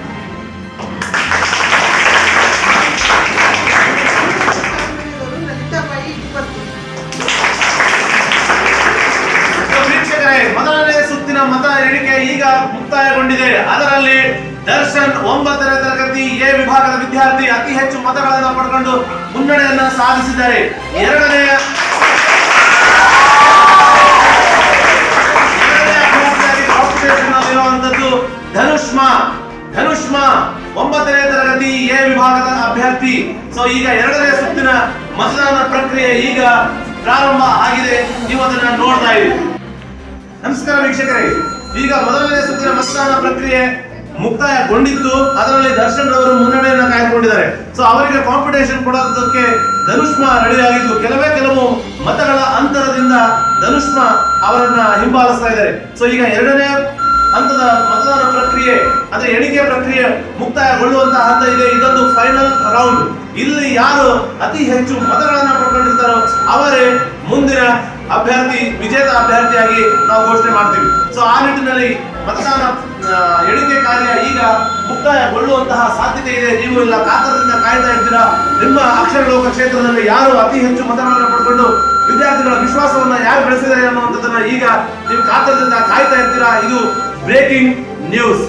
ಮೊದಲನೇ ಸುತ್ತಿನ ಮತ ಎಣಿಕೆ ಈಗ ಮುಕ್ತಾಯಗೊಂಡಿದೆ. ಅದರಲ್ಲಿ ದರ್ಶನ್ ಒಂಬತ್ತನೇ ತರಗತಿ ಎ ವಿಭಾಗದ ವಿದ್ಯಾರ್ಥಿ ಅತಿ ಹೆಚ್ಚು ಮತಗಳನ್ನು ಪಡ್ಕೊಂಡು ಮುನ್ನಡೆಯನ್ನ ಸಾಧಿಸಿದ್ದಾರೆ. ಎರಡನೇ ಧನುಷ್ಮಾ ಧನುಷ್ಮಾ, ಒಂಬತ್ತನೇ ತರಗತಿ ಎ ವಿಭಾಗದ ಅಭ್ಯರ್ಥಿ. ಸೊ ಈಗ ಎರಡನೇ ಸುತ್ತಿನ ಮತದಾನ ಪ್ರಕ್ರಿಯೆ ಈಗ ಪ್ರಾರಂಭ ಆಗಿದೆ. ನೀವು ಅದನ್ನ ನೋಡ್ತಾ ಇದ್ದೀರಿ ನಮಸ್ಕಾರ ವೀಕ್ಷಕರೇ. ಈಗ ಮೊದಲನೇ ಸುತ್ತಿನ ಮತದಾನ ಪ್ರಕ್ರಿಯೆ ಮುಕ್ತಾಯಗೊಂಡಿದ್ದು, ಅದರಲ್ಲಿ ದರ್ಶನ್ ಅವರು ಮುನ್ನಡೆಯನ್ನು ಕಾಯ್ದುಕೊಂಡಿದ್ದಾರೆ. ಸೊ ಅವರಿಗೆ ಕಾಂಪಿಟೇಷನ್ ಕೊಡೋದಕ್ಕೆ ಧನುಷ್ಮಾ ರೆಡಿ ಆಗಿದ್ದು, ಕೆಲವೇ ಕೆಲವು ಮತಗಳ ಅಂತರದಿಂದ ಧನುಷ್ಮಾ ಅವರನ್ನ ಹಿಂಬಾಲಿಸ್ತಾ ಇದ್ದಾರೆ. ಸೊ ಈಗ ಎರಡನೇ ಹಂತದ ಮತದಾನ ಪ್ರಕ್ರಿಯೆ, ಅಂದ್ರೆ ಎಣಿಕೆ ಪ್ರಕ್ರಿಯೆ ಮುಕ್ತಾಯಗೊಳ್ಳುವಂತಹ ಹಂತ ಇದೆ. ಇದೊಂದು ಫೈನಲ್ ರೌಂಡ್ ಇಲ್ಲಿ ಯಾರು ಅತಿ ಹೆಚ್ಚು ಮತಗಳನ್ನ ಪಡ್ಕೊಂಡಿರ್ತಾರೋ ಅವರೇ ಮುಂದಿನ ಅಭ್ಯರ್ಥಿ, ವಿಜೇತ ಅಭ್ಯರ್ಥಿಯಾಗಿ ನಾವು ಘೋಷಣೆ ಮಾಡ್ತೀವಿ. ಸೊ ಆ ನಿಟ್ಟಿನಲ್ಲಿ ಮತದಾನ ಎಣಿಕೆ ಕಾರ್ಯ ಈಗ ಮುಕ್ತಾಯಗೊಳ್ಳುವಂತಹ ಸಾಧ್ಯತೆ ಇದೆ. ನೀವು ಇಲ್ಲ ಕಾತರದಿಂದ ಕಾಯ್ತಾ ಇರ್ತೀರಾ? ನಿಮ್ಮ ಅಕ್ಷರ ಲೋಕ ಕ್ಷೇತ್ರದಲ್ಲಿ ಯಾರು ಅತಿ ಹೆಚ್ಚು ಮತಗಳನ್ನು ಪಡ್ಕೊಂಡು ವಿದ್ಯಾರ್ಥಿಗಳ ವಿಶ್ವಾಸವನ್ನ ಯಾರು ಬೆಳೆಸಿದ್ದಾರೆ ಅನ್ನುವಂಥದ್ದನ್ನ ಈಗ ನೀವು ಕಾತರದಿಂದ ಕಾಯ್ತಾ ಇರ್ತೀರಾ? ಇದು ಬ್ರೇಕಿಂಗ್ ನ್ಯೂಸ್.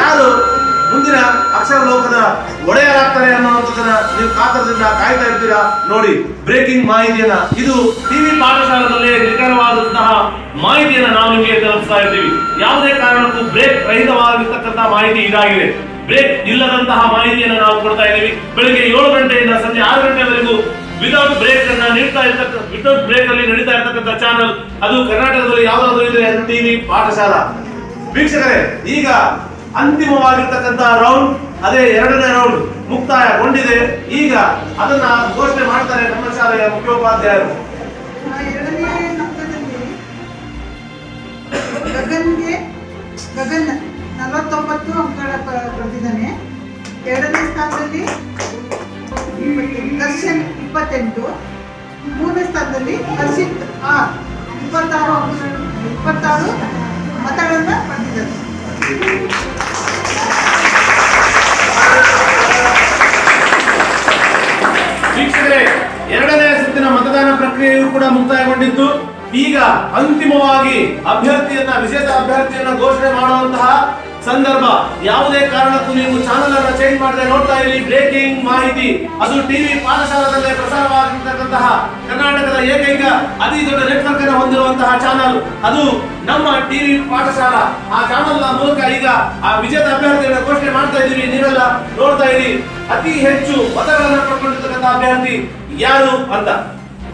ಯಾರು ಮುಂದಿನ ಅಕ್ಷರ ಲೋಕದ ಒಡೆಯರಾಗ್ತಾರೆ ಅನ್ನೋದನ್ನ ನೀವು ಕಾತರದಿಂದ ಕಾಯ್ತಾ ಇರ್ತೀರಾ? ನೋಡಿ, ಬ್ರೇಕಿಂಗ್ ಮಾಹಿತಿಯನ್ನ. ಇದು ಟಿವಿ ಪಾಠಶಾಲೆಯಲ್ಲಿ ನಿಖರವಾದಂತಹ ಮಾಹಿತಿಯನ್ನ ನಾವು ನಿಮಗೆ ತಲುಪಿಸ್ತಾ ಇದ್ದೀವಿ ಯಾವುದೇ ಕಾರಣಕ್ಕೂ ಬ್ರೇಕ್ ರಹಿತವಾಗಿರ್ತಕ್ಕಂತಹ ಮಾಹಿತಿ ಇದಾಗಿದೆ. ಬ್ರೇಕ್ ಇಲ್ಲದಂತಹ ಮಾಹಿತಿಯನ್ನ ನಾವು ಕೊಡ್ತಾ ಇದ್ದೀವಿ. ಬೆಳಿಗ್ಗೆ ಏಳು ಗಂಟೆಯಿಂದ ಸಂಜೆ ಆರು ಗಂಟೆವರೆಗೂ ವಿತೌಟ್ ಬ್ರೇಕ್ ಅನ್ನ ನೀಡ್ತಾ ಇರ್ತಕ್ಕ ವಿತೌಟ್ ಬ್ರೇಕ್ ಅಲ್ಲಿ ನಡೀತಾ ಇರ್ತಕ್ಕಂಥ ಚಾನಲ್ ಅದು ಕರ್ನಾಟಕದಲ್ಲಿ ಯಾವ್ದಾದ್ರು ಇದೆ ಟಿವಿ ಪಾಠಶಾಲಾ. ವೀಕ್ಷಕರೇ, ಈಗ ಅಂತಿಮವಾಗಿರ್ತಕ್ಕಂತಹ ರೌಂಡ್ ಅದೇ ಎರಡನೇ ರೌಂಡ್ ಮುಕ್ತಾಯಗೊಂಡಿದೆ. ಈಗ ಅದನ್ನ ಘೋಷಣೆ ಮಾಡ್ತಾರೆ ನಮ್ಮ ಶಾಲೆಯ ಮುಖ್ಯೋಪಾಧ್ಯಾಯರು. ಗಗನ್ಗೆ, ಗಗನ್ ನಲವತ್ತೊಂಬತ್ತು ಅಂಕಗಳ ಪಡೆದಿದ್ದಾನೆ ಎರಡನೇ ಸ್ಥಾನದಲ್ಲಿ ದರ್ಶನ್ ಇಪ್ಪತ್ತೆಂಟು. ಮೂರನೇ ಸ್ಥಾನದಲ್ಲಿ ಹರ್ಷಿತ್ ಆರ್. ಇಪ್ಪತ್ತಾರು ಅಂಕಗಳು, ಇಪ್ಪತ್ತಾರು ಮತಗಳನ್ನು ವೀಕ್ಷಕರೇ ಎರಡನೇ ಸುತ್ತಿನ ಮತದಾನ ಪ್ರಕ್ರಿಯೆಯು ಕೂಡ ಮುಕ್ತಾಯಗೊಂಡಿತ್ತು. ಈಗ ಅಂತಿಮವಾಗಿ ಅಭ್ಯರ್ಥಿಯನ್ನ ವಿಶೇಷ ಅಭ್ಯರ್ಥಿಯನ್ನ ಘೋಷಣೆ ಮಾಡುವಂತಹ ಸಂದರ್ಭ. ಯಾವುದೇ ಕಾರಣಕ್ಕೂ ನೀವು ಚಾನಲ್ ಅನ್ನ ಚೇಂಜ್ ಮಾಡದೆ ನೋಡ್ತಾ ಇರಿ. ಬ್ರೇಕಿಂಗ್ ಮಾಹಿತಿ. ಅದು ಟಿವಿ ಪಾಠಶಾಲದಲ್ಲೇ ಪ್ರಸಾರವಾಗಿರ್ತಕ್ಕಂತಹ ಕರ್ನಾಟಕದ ಏಕೈಕ ಅತಿ ದೊಡ್ಡ ನೆಟ್ವರ್ಕ್ ಅನ್ನು ಹೊಂದಿರುವಂತಹ ಚಾನಲ್ ಅದು ನಮ್ಮ ಟಿವಿ ಪಾಠಶಾಲಾ. ಆ ಚಾನಲ್ನ ಮೂಲಕ ಈಗ ಆ ವಿಜೇತ ಅಭ್ಯರ್ಥಿಯನ್ನು ಘೋಷಣೆ ಮಾಡ್ತಾ ಇದ್ದೀವಿ. ನೀವೆಲ್ಲ ನೋಡ್ತಾ ಇರಿ. ಅತಿ ಹೆಚ್ಚು ಮತಗಳನ್ನು ಪಡ್ಕೊಂಡಿರ್ತಕ್ಕಂತಹ ಅಭ್ಯರ್ಥಿ ಯಾರು ಅಂತ?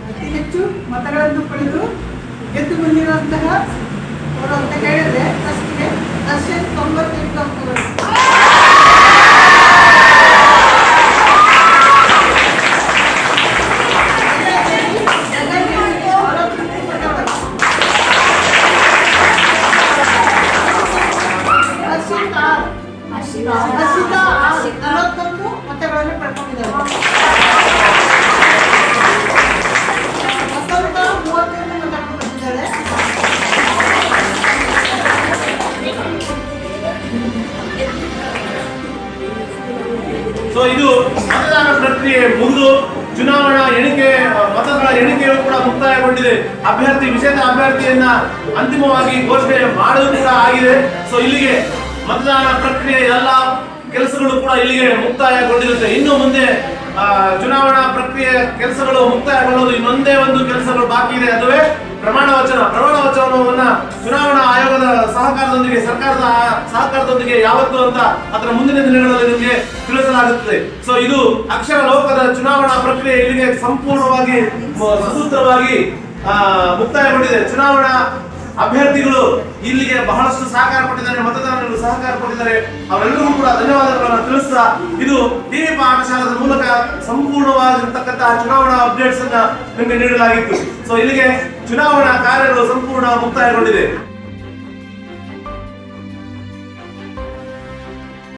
ಅತಿ ಹೆಚ್ಚು ಮತಗಳನ್ನು ಪಡೆದು ಗೆದ್ದು ಬಂದಿರುವಂತಹ ಅಂತ ಮತದಾನ ಪ್ರಕ್ರಿಯೆ ಎಲ್ಲ ಕೆಲಸಗಳು ಕೂಡ ಇಲ್ಲಿಗೆ ಮುಕ್ತಾಯಗೊಂಡಿರುತ್ತೆ. ಇನ್ನು ಮುಂದೆ ಚುನಾವಣಾ ಪ್ರಕ್ರಿಯೆ ಕೆಲಸಗಳು ಮುಕ್ತಾಯಗೊಳ್ಳೋದು ಇನ್ನೊಂದೇ ಒಂದು ಕೆಲಸಗಳು ಬಾಕಿ ಇದೆ ಅದುವೇ ಪ್ರಮಾಣ ವಚನ. ಪ್ರಮಾಣ ವಚನವನ್ನ ಚುನಾವಣಾ ಆಯೋಗದ ಸಹಕಾರದೊಂದಿಗೆ, ಸರ್ಕಾರದ ಸಹಕಾರದೊಂದಿಗೆ ಯಾವತ್ತು ಅಂತ ಅದರ ಮುಂದಿನ ದಿನಗಳಲ್ಲಿ ನಿಮಗೆ ತಿಳಿಸಲಾಗುತ್ತದೆ. ಸೊ ಇದು ಅಕ್ಷರ ಲೋಕದ ಚುನಾವಣಾ ಪ್ರಕ್ರಿಯೆ ಇಲ್ಲಿಗೆ ಸಂಪೂರ್ಣವಾಗಿ ಸುಸೂತ್ರವಾಗಿ ಮುಕ್ತಾಯಗೊಂಡಿದೆ. ಚುನಾವಣಾ ಅಭ್ಯರ್ಥಿಗಳು ಇಲ್ಲಿಗೆ ಬಹಳಷ್ಟು ಸಹಕಾರ ಕೊಟ್ಟಿದ್ದಾರೆ, ಮತದಾರರು ಸಹಕಾರ ಕೊಟ್ಟಿದ್ದಾರೆ. ಅವರೆಲ್ಲರಿಗೂ ಕೂಡ ಧನ್ಯವಾದಗಳನ್ನು ತಿಳಿಸ್ತಾ ಇದು ಟಿವಿ ಪಾಠಶಾಲದ ಮೂಲಕ ಸಂಪೂರ್ಣವಾಗಿರ್ತಕ್ಕಂತಹ ಚುನಾವಣಾ ಅಪ್ಡೇಟ್ಸ್ ಅನ್ನ ನಿಮಗೆ ನೀಡಲಾಗಿತ್ತು. ಸೊ ಇಲ್ಲಿಗೆ ಚುನಾವಣಾ ಕಾರ್ಯಗಳು ಸಂಪೂರ್ಣ ಮುಕ್ತಾಯಗೊಂಡಿದೆ.